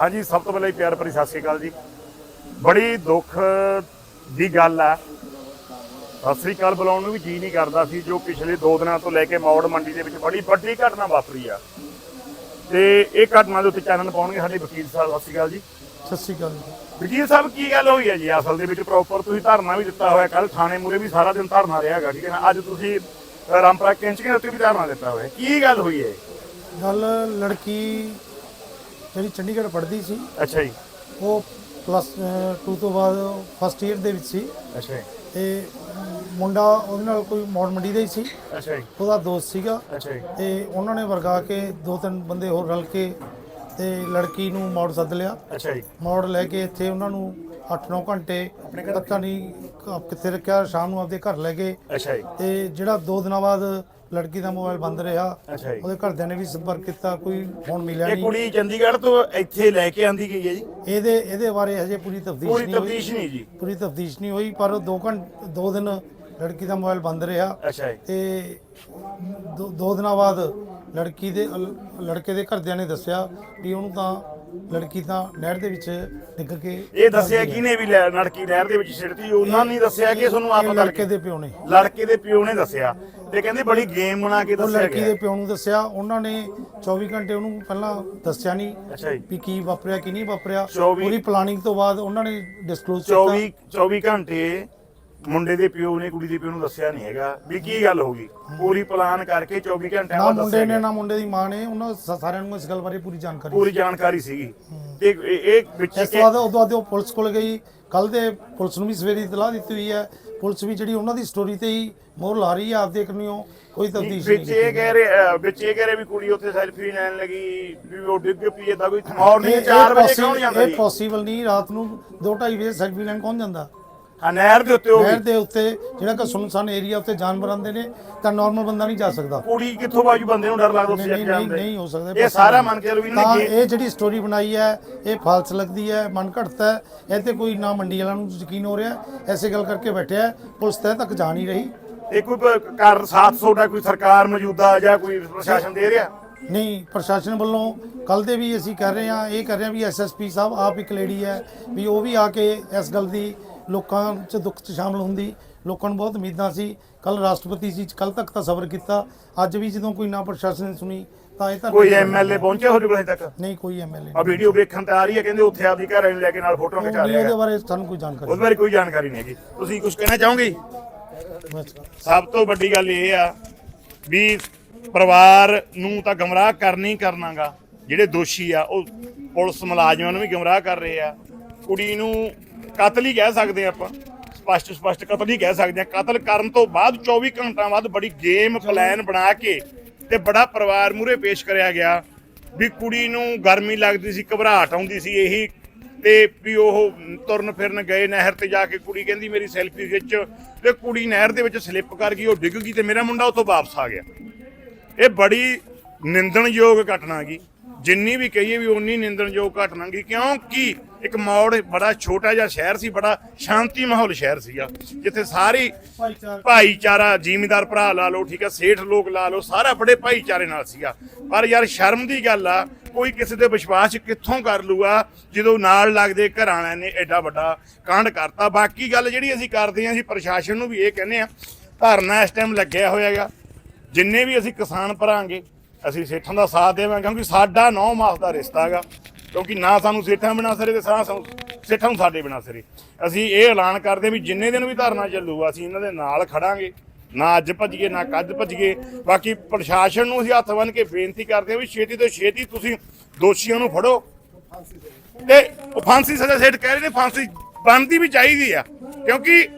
ਹਾਂਜੀ ਸਭ ਤੋਂ ਪਹਿਲਾਂ ਹੀ ਪਿਆਰ ਭਰੀ ਸਤਿ ਸ਼੍ਰੀ ਅਕਾਲ ਜੀ। ਬੜੀ ਦੁੱਖ ਦੀ ਗੱਲ ਆ। ਸਤਿ ਸ਼੍ਰੀ ਅਕਾਲ ਬੁਲਾਉਣ ਨੂੰ ਵੀ ਜੀ ਨਹੀਂ ਕਰਦਾ ਸੀ ਜੋ ਪਿਛਲੇ 2 ਦਿਨਾਂ ਤੋਂ ਲੈ ਕੇ ਮੌੜ ਮੰਡੀ ਦੇ ਵਿੱਚ ਬੜੀ ਵੱਡੀ ਘਟਨਾ ਵਾਪਰੀ ਆ। ਤੇ ਇਹ ਘਟਨਾ ਦੇ ਉੱਤੇ ਚੈਨਲ ਪਾਉਣਗੇ ਸਾਡੇ ਵਕੀਲ ਸਾਹਿਬ। ਸਤਿ ਸ਼੍ਰੀ ਅਕਾਲ ਜੀ। ਸਤਿ ਸ਼੍ਰੀ ਅਕਾਲ ਜੀ। ਵਕੀਲ ਸਾਹਿਬ ਕੀ ਗੱਲ ਹੋਈ ਹੈ ਜੀ? ਅਸਲ ਦੇ ਵਿੱਚ ਪ੍ਰੋਪਰ ਤੁਸੀਂ ਧਰਨਾ ਵੀ ਦਿੱਤਾ ਹੋਇਆ। ਕੱਲ ਥਾਣੇ ਮੂਰੇ ਵੀ ਸਾਰਾ ਦਿਨ ਧਰਨਾ ਰਿਹਾ ਹੈਗਾ ਠੀਕ ਹੈ ਨਾ? ਅੱਜ ਤੁਸੀਂ ਰਾਮਪੁਰਾ ਕੈਂਚੀਆਂ ਉੱਤੇ ਵੀ ਧਰਨਾ ਦਿੱਤਾ ਹੋਇਆ। ਕੀ ਗੱਲ ਹੋਈ ਹੈ ਗੱਲ ਲੜਕੀ ਜਿਹੜੀ ਚੰਡੀਗੜ੍ਹ ਪੜ੍ਹਦੀ ਸੀ ਅੱਛਾ ਜੀ। ਉਹ ਪਲੱਸ 2 ਤੋਂ ਬਾਅਦ ਫਸਟ ਈਅਰ ਦੇ ਵਿੱਚ ਸੀ। ਅੱਛਾ ਜੀ। ਤੇ ਮੁੰਡਾ ਉਹਦੇ ਨਾਲ ਕੋਈ ਮੌੜ ਮੰਡੀ ਦਾ ਹੀ ਸੀ। ਅੱਛਾ ਜੀ। ਉਹਦਾ ਦੋਸਤ ਸੀਗਾ। ਅੱਛਾ ਜੀ। ਤੇ ਉਹਨਾਂ ਨੇ ਵਰਗਾ ਕੇ ਦੋ ਤਿੰਨ ਬੰਦੇ ਹੋਰ ਰਲ ਕੇ ਤੇ ਲੜਕੀ ਨੂੰ ਮੌੜ ਸੱਦ ਲਿਆ। ਅੱਛਾ ਜੀ। ਮੌੜ ਲੈ ਕੇ ਇੱਥੇ ਉਹਨਾਂ ਨੂੰ 8-9 ਘੰਟੇ ਪਤਾ ਨਹੀਂ ਕਿੱਥੇ ਰੱਖਿਆ ਸ਼ਾਮ ਨੂੰ ਆਪਦੇ ਘਰ ਲੈ ਗਏ। ਅੱਛਾ ਜੀ। ਤੇ ਜਿਹੜਾ 2 ਦਿਨਾਂ ਬਾਅਦ ਲੜਕੀ ਦਾ ਮੋਬਾਈਲ ਬੰਦ ਰਿਹਾ ਉਹਦੇ ਘਰਦਿਆਂ ਨੇ ਵੀ ਸੰਪਰਕ ਕੀਤਾ ਕੋਈ ਫੋਨ ਮਿਲਿਆ ਇਹ ਨਹੀਂ। ਕੁੜੀ ਚੰਡੀਗੜ੍ਹ ਤੋਂ ਇੱਥੇ ਲੈ ਕੇ ਆਂਦੀ ਗਈ ਹੈ ਜੀ? ਇਹਦੇ ਇਹਦੇ ਬਾਰੇ ਹਜੇ ਪੂਰੀ ਤਫਤੀਸ਼ ਪੂਰੀ ਨਹੀਂ ਹੋਈ। ਤਫਤੀਸ਼ ਨਹੀਂ ਜੀ। ਪੂਰੀ ਤਫਤੀਸ਼ ਨਹੀਂ ਹੋਈ ਪਰ 2 ਘੰਟੇ 2 ਦਿਨ ਲੜਕੀ ਦਾ ਮੋਬਾਈਲ ਬੰਦ ਰਿਹਾ। ਅੱਛਾ ਜੀ। ਤੇ ਦੋ- ਦੋ ਦਿਨਾਂ ਬਾਅਦ ਲੜਕੀ ਦੇ ਅਲ- ਲੜਕੇ ਦੇ ਘਰਦਿਆਂ ਨੇ ਦੱਸਿਆ ਵੀ ਉਹਨੂੰ ਤਾਂ ਲੜਕੀ ਤਾਂ ਨਹਿਰ ਦੇ ਵਿੱਚ ਡਿੱਗ ਕੇ ਇਹ ਦੱਸਿਆ ਕਿਹਨੇ ਵੀ ਲੈ- ਲੜਕੀ ਨਹਿਰ ਦੇ ਵਿੱਚ ਛਿੜਤੀ ਉਹਨਾਂ ਨੇ ਦੱਸਿਆ ਕਿ ਤੁਹਾਨੂੰ ਆਪ ਇਹ ਲੜਕੇ ਦੇ ਪਿਓ ਨੇ। ਲੜਕੇ ਦੇ ਪਿਓ ਨੇ ਦੱਸਿਆ। ਤੇ ਕਹਿੰਦੇ ਬੜੀ ਗੇਮ ਬਣਾ ਕੇ ਉਹ ਦੱਸਿਆ ਲੜਕੀ ਗਿਆ। ਦੇ ਪਿਓ ਨੂੰ ਦੱਸਿਆ ਉਹਨਾਂ ਨੇ 24 ਘੰਟੇ ਉਹਨੂੰ ਪਹਿਲਾਂ ਦੱਸਿਆ ਨਹੀਂ ਅੱਛਾ ਜੀ। ਵੀ ਕੀ ਵਾਪਰਿਆ ਕੀ ਨਹੀਂ ਵਾਪਰਿਆ। 24 ਪੂਰੀ ਪਲਾਨਿੰਗ ਤੋਂ ਬਾਅਦ ਉਹਨਾਂ ਨੇ ਡਿਸਕਲੋਜ਼ 24 24 ਘੰਟੇ ਮੁੰਡੇ ਦੇ ਪਿਓ ਨੇ ਕੁੜੀ ਦੇ ਪਿਓ ਨੂੰ ਦੱਸਿਆ ਨਹੀਂ ਹੈਗਾ ਵੀ ਕੀ ਗੱਲ ਹੋ ਗਈ। ਪੂਰੀ ਪਲਾਨ ਕਰਕੇ 24 ਘੰਟਿਆਂ ਨਾ ਬਾਅਦ ਮੁੰਡੇ ਨੇ। ਨਾ ਮੁੰਡੇ ਦੀ ਮਾਂ ਨੇ ਉਹਨਾਂ ਸ- ਸਾਰਿਆਂ ਨੂੰ ਇਸ ਗੱਲ ਬਾਰੇ ਪੂਰੀ ਜਾਣਕਾਰੀ ਪੂਰੀ ਜਾਣਕਾਰੀ ਸੀਗੀ। ਤੇ ਇਹ ਇਹ ਵਿੱਚ ਇਸ ਤੋਂ ਬਾਅਦ ਉਦੋਂ ਬਾਅਦ ਉਹ ਪੁਲਿਸ ਕੋਲ ਗਈ। ਕੱਲ ਦੇ ਪੁਲਿਸ ਨੂੰ ਵੀ ਸਵੇਰੇ ਇਤਲਾਹ ਦਿੱਤੀ ਹੋਈ ਹੈ। ਪੁਲਿਸ ਵੀ ਜਿਹੜੀ ਉਹਨਾਂ ਦੀ ਸਟੋਰੀ ਤੇ ਹੀ ਮੋਹਰ ਲਾ ਰਹੀ ਹੈ ਆਪ ਦੇਖਣੀਓ ਕੋਈ ਤਬਦੀਸ਼ ਨਹੀਂ ਵਿੱਚ ਇਹ ਕਹਿ ਰਹੇ ਵਿੱਚ ਇਹ ਕਹਿ ਰਹੇ ਵੀ ਕੁੜੀ ਉੱਥੇ ਸੈਲਫੀ ਲੈਣ ਲੱਗੀ ਵੀ ਉਹ ਡਿੱਗ ਪਈ ਏਦਾਂ ਕੋਈ ਮਾਰਨਿੰਗ 4 ਵਜੇ ਕੌਣ ਜਾਂਦਾ ਇਹ ਪੋਸੀਬਲ ਨਹੀਂ ਰਾਤ ਨੂੰ 2:30 ਵਜੇ ਸੈਲਫੀ ਲੈਣ ਕੌਣ ਜਾਂਦਾ? ਹਾਂ ਨਹਿਰ ਦੇ ਉੱਤੇ ਉਹ ਨਹਿਰ। ਦੇ ਉੱਤੇ ਜਿਹੜਾ ਕਿ ਸੁਨਸਾਨ ਏਰੀਆ ਉੱਤੇ ਜਾਨਵਰ ਆਉਂਦੇ ਨੇ ਤਾਂ ਨਾਰਮਲ ਬੰਦਾ ਨਹੀਂ ਜਾ ਸਕਦਾ। ਕੁੜੀ ਕਿੱਥੋਂ ਬਾਜੂ ਬੰਦੇ ਨੂੰ ਡਰ ਲੱਗਦਾ ਸੀ ਨਹੀਂ ਨਹੀਂ ਨਹੀਂ ਹੋ ਸਕਦਾ। ਇਹ ਸਾਰਾ ਮੰਨ ਕੇ ਚਲੋ ਵੀ ਤਾਂ ਨੇ ਇਹ ਜਿਹੜੀ ਸਟੋਰੀ ਬਣਾਈ ਹੈ ਇਹ ਫਾਲਸ ਲੱਗਦੀ ਹੈ ਮਨ ਘੜਤਾ ਹੈ। ਇਹ ਤੇ ਕੋਈ ਨਾ ਮੰਡੀ ਵਾਲਿਆਂ ਨੂੰ ਯਕੀਨ ਹੋ ਰਿਹਾ ਐਸੇ ਗੱਲ ਕਰਕੇ ਬੈਠਿਆ ਪੁਲਿਸ ਤੈ ਤੱਕ ਜਾ ਨਹੀਂ ਰਹੀ। ਇਹ ਕੋਈ ਕਰ ਸਾਥ ਤੁਹਾਡਾ ਕੋਈ ਸਰਕਾਰ ਮੌਜੂਦਾ ਜਾਂ ਕੋਈ ਪ੍ਰਸ਼ਾਸਨ ਦੇ ਰਿਹਾ? ਨਹੀਂ ਪ੍ਰਸ਼ਾਸਨ ਵੱਲੋਂ ਕੱਲ ਦੇ ਵੀ ਅਸੀਂ ਕਰ ਰਹੇ ਹਾਂ ਇਹ ਕਰ ਰਹੇ ਹਾਂ ਵੀ ਐਸਐਸਪੀ ਸਾਹਿਬ ਆਪ ਇੱਕ ਲੇਡੀ ਹੈ ਵੀ ਉਹ ਵੀ ਆ ਕੇ ਇਸ ਗੱਲ ਦੀ ਲੋਕਾਂ 'ਚ ਦੁੱਖ 'ਚ ਸ਼ਾਮਲ ਹੁੰਦੀ ਲੋਕਾਂ ਨੂੰ ਬਹੁਤ ਉਮੀਦਾਂ ਸੀ। ਕੱਲ ਰਾਸ਼ਟਰਪਤੀ ਜੀ ਕੱਲ ਤੱਕ ਤਾਂ ਸਬਰ ਕੀਤਾ। ਅੱਜ ਵੀ ਜਦੋਂ ਕੋਈ ਨਾ ਪ੍ਰਸ਼ਾਸਨ ਨੇ ਸੁਣੀ ਤਾਂ ਇਹ ਤਾਂ ਕੋਈ ਐਮਐਲਏ ਪਹੁੰਚਿਆ ਕੋਲ ਹਜੇ ਤੱਕ? ਨਹੀਂ ਕੋਈ ਐਮਐਲਏ ਆ ਵੀਡੀਓ ਵੇਖਣ ਤੇ ਆ ਰਹੀ ਹੈ ਕਹਿੰਦੇ ਉੱਥੇ ਆਪਦੀ ਘਰ ਵਾਲੀ ਲੈ ਕੇ ਨਾਲ ਫੋਟੋ ਖਿਚਾ ਉਹਦੇ ਰਿਹਾ ਬਾਰੇ ਸਾਨੂੰ ਕੋਈ ਜਾਣਕਾਰੀ ਉਸ ਬਾਰੇ ਕੋਈ ਜਾਣਕਾਰੀ ਨਹੀਂ ਹੈਗੀ। ਤੁਸੀਂ ਕੁਝ ਕਹਿਣਾ ਚਾਹੋਗੇ? ਸਭ ਤੋਂ ਵੱਡੀ ਗੱਲ ਇਹ ਆ ਵੀ ਪਰਿਵਾਰ ਨੂੰ ਤਾਂ ਗਮਰਾਹ ਕਰਨੀ ਕਰਨਾਗਾ। ਜਿਹੜੇ ਦੋਸ਼ੀ ਆ ਉਹ ਪੁਲਿਸ ਮੁਲਾਜ਼ਮਾਂ ਨੂੰ ਵੀ ਗਮਰਾਹ ਕਰ ਰਹੇ ਆ। ਕੁੜੀ ਨੂੰ ਕਤਲ ਹੀ ਕਹਿ ਸਕਦੇ ਆ ਆਪਾਂ। ਸਪਸ਼ਟ ਸਪਸ਼ਟ ਕਤਲ ਹੀ ਕਹਿ ਸਕਦੇ ਆ ਕਤਲ ਕਰਨ ਤੋਂ ਬਾਅਦ 24 ਘੰਟਿਆਂ ਬਾਅਦ ਬੜੀ ਗੇਮ ਪਲਾਨ ਬਣਾ ਕੇ ਤੇ ਬੜਾ ਪਰਿਵਾਰ ਮੂਰੇ ਪੇਸ਼ ਕਰਿਆ ਗਿਆ ਵੀ ਕੁੜੀ ਨੂੰ ਗਰਮੀ ਲੱਗਦੀ ਸੀ, ਘਬਰਾਹਟ ਆਉਂਦੀ ਸੀ ਇਹੀ ਤੇ ਵੀ ਉਹ ਤੁਰਨ ਫਿਰਨ ਗਏ ਨਹਿਰ ਤੇ ਜਾ ਕੇ ਕੁੜੀ ਕਹਿੰਦੀ ਮੇਰੀ ਸੈਲਫੀ ਖਿੱਚ ਤੇ ਕੁੜੀ ਨਹਿਰ ਦੇ ਵਿੱਚ ਸਲਿੱਪ ਕਰ ਗਈ, ਉਹ ਡਿੱਗ ਗਈ ਤੇ ਮੇਰਾ ਮੁੰਡਾ ਉੱਥੋਂ ਵਾਪਸ ਆ ਗਿਆ। ਇਹ ਬੜੀ ਨਿੰਦਣਯੋਗ ਘਟਨਾ ਗਈ ਜਿੰਨੀ ਵੀ ਕਹੀਏ ਵੀ ਉਨੀ ਨਿੰਦਣਯੋਗ ਘਟਨਾ ਗੀ। ਕਿਉਂਕਿ ਇੱਕ ਮੌੜ ਬੜਾ ਛੋਟਾ ਜਿਹਾ ਸ਼ਹਿਰ ਸੀ ਬੜਾ ਸ਼ਾਂਤੀ ਮਾਹੌਲ ਸ਼ਹਿਰ ਸੀਗਾ ਜਿੱਥੇ ਸਾਰੀ ਭਾਈਚਾਰ। ਜ਼ਿਮੀਂਦਾਰ ਭਰਾ ਲਾ ਲਓ ਠੀਕ ਹੈ ਸੇਠ ਲੋਕ ਲਾ ਲਓ ਸਾਰਾ ਬੜੇ ਭਾਈਚਾਰੇ ਨਾਲ ਸੀਗਾ। ਪਰ ਯਾਰ ਸ਼ਰਮ ਦੀ ਗੱਲ ਆ ਕੋਈ ਕਿਸੇ ਤੇ ਵਿਸ਼ਵਾਸ ਕਿੱਥੋਂ ਕਰ ਲੂਗਾ ਜਦੋਂ ਨਾਲ ਲੱਗਦੇ ਘਰਾਂ ਵਾਲਿਆਂ ਨੇ ਐਡਾ ਵੱਡਾ ਕਾਂਡ ਕਰਤਾ। ਬਾਕੀ ਗੱਲ ਜਿਹੜੀ ਅਸੀਂ ਕਰਦੇ ਹਾਂ ਅਸੀਂ ਪ੍ਰਸ਼ਾਸਨ ਨੂੰ ਵੀ ਇਹ ਕਹਿੰਦੇ ਆ ਧਰਨਾ ਇਸ ਟਾਈਮ ਲੱਗਿਆ ਹੋਇਆ ਹੈਗਾ। ਜਿੰਨੇ ਵੀ ਅਸੀਂ ਕਿਸਾਨ ਭਰਾਂਗੇ ਅਸੀਂ ਸੇਠਾਂ ਦਾ ਸਾਥ ਦੇਵਾਂਗੇ ਕਿਉਂਕਿ ਸਾਡਾ 9 ਮਾਸ ਦਾ ਰਿਸ਼ਤਾ ਹੈਗਾ। ਕਿਉਂਕਿ ਨਾ ਸਾਨੂੰ ਸੇਠਾਂ ਬਿਨਾਂ ਸਿਰੇ ਤੇ ਸਾਹ ਸਾਨੂੰ ਸੇਠਾਂ ਨੂੰ ਸਾਡੇ ਬਿਨਾਂ ਸਿਰੇ। ਅਸੀਂ ਇਹ ਐਲਾਨ ਕਰਦੇ ਵੀ ਜਿੰਨੇ ਦਿਨ ਵੀ ਧਰਨਾ ਚੱਲੂਗਾ, ਅਸੀਂ ਇਹਨਾਂ ਦੇ ਨਾਲ ਖੜਾਂਗੇ। ਨਾ ਅੱਜ ਭੱਜੀਏ, ਨਾ ਕੱਦ ਭੱਜੀਏ। ਬਾਕੀ ਪ੍ਰਸ਼ਾਸਨ ਨੂੰ ਅਸੀਂ ਹੱਥ ਬੰਨ ਕੇ ਬੇਨਤੀ ਕਰਦੇ ਹਾਂ ਵੀ ਛੇਤੀ ਤੋਂ ਛੇਤੀ ਤੁਸੀਂ ਦੋਸ਼ੀਆਂ ਨੂੰ ਫੜੋ। ਤੇ ਉਹ ਫਾਂਸੀ ਸਜ਼ਾ ਸੇਠ ਕਹਿ ਰਹੇ ਨੇ, ਫਾਂਸੀ ਬਣਦੀ ਵੀ ਚਾਹੀਦੀ ਆ। ਕਿਉਂਕਿ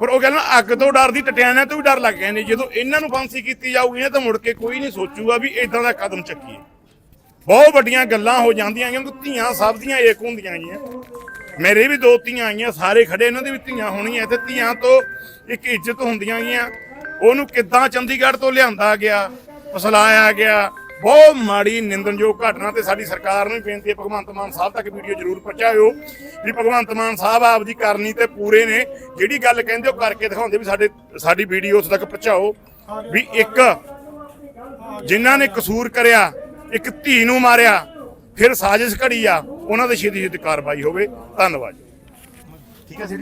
ਪਰ ਉਹ ਕਹਿੰਦਾ ਅੱਗ ਤੋਂ ਡਰਦੀ ਟਟਿਆਣਿਆਂ ਤੋਂ ਵੀ ਡਰ ਲੱਗ ਗਏ ਨੇ। ਜਦੋਂ ਇਹਨਾਂ ਨੂੰ ਫਾਂਸੀ ਕੀਤੀ ਜਾਊਗੀ ਨਾ, ਤਾਂ ਮੁੜ ਕੇ ਕੋਈ ਨਹੀਂ ਸੋਚੂਗਾ ਵੀ ਇਦਾਂ ਦਾ ਕਦਮ ਚੱਕੀਏ। ਬਹੁਤ ਵੱਡੀਆਂ ਗੱਲਾਂ ਹੋ ਜਾਂਦੀਆਂ ਕਿਉਂਕਿ ਧੀਆਂ ਸਭ ਦੀਆਂ ਏਕ ਹੁੰਦੀਆਂ ਗੀਆਂ ਮੇਰੇ ਵੀ ਦੋ ਧੀਆਂ ਆਈਆਂ, ਸਾਰੇ ਖੜੇ, ਇਹਨਾਂ ਦੀ ਵੀ ਧੀਆਂ ਹੋਣੀਆਂ, ਤੇ ਧੀਆਂ ਤੋਂ ਇੱਕ ਇੱਜ਼ਤ ਹੁੰਦੀਆਂ ਗੀਆਂ ਉਹਨੂੰ ਕਿੱਦਾਂ ਚੰਡੀਗੜ੍ਹ ਤੋਂ ਲਿਆਂਦਾ ਗਿਆ, ਫਸਲਾਇਆ ਗਿਆ, ਬਹੁਤ ਮਾੜੀ ਨਿੰਦਣਯੋਗ ਘਟਨਾ ਤੇ ਸਾਡੀ ਸਰਕਾਰ ਨੂੰ ਵੀ ਬੇਨਤੀ ਹੈ, ਭਗਵੰਤ ਮਾਨ ਸਾਹਿਬ ਤੱਕ ਵੀਡੀਓ ਜ਼ਰੂਰ ਪਹੁੰਚਾਇਓ, ਵੀ ਭਗਵੰਤ ਮਾਨ ਸਾਹਿਬ ਆਪ ਆਪਦੀ ਕਰਨੀ ਤੇ ਪੂਰੇ ਨੇ। ਜਿਹੜੀ ਗੱਲ ਕਹਿੰਦੇ ਉਹ ਕਰਕੇ ਦਿਖਾਉਂਦੇ ਵੀ ਸਾਡੇ, ਸਾਡੀ ਵੀਡੀਓ ਉਸ ਤੱਕ ਪਹੁੰਚਾਓ, ਵੀ ਇੱਕ, ਜਿਨ੍ਹਾਂ ਨੇ ਕਸੂਰ ਕਰਿਆ ਇੱਕ ਧੀ ਨੂੰ ਮਾਰਿਆ, ਫਿਰ ਸਾਜ਼ਿਸ਼ ਘੜੀ ਆ, ਉਹਨਾਂ ਦੇ ਛੇਤੀ ਛੇਤੀ ਕਾਰਵਾਈ ਹੋਵੇ ਧੰਨਵਾਦ ਜੀ। ਠੀਕ ਹੈ ਜੀ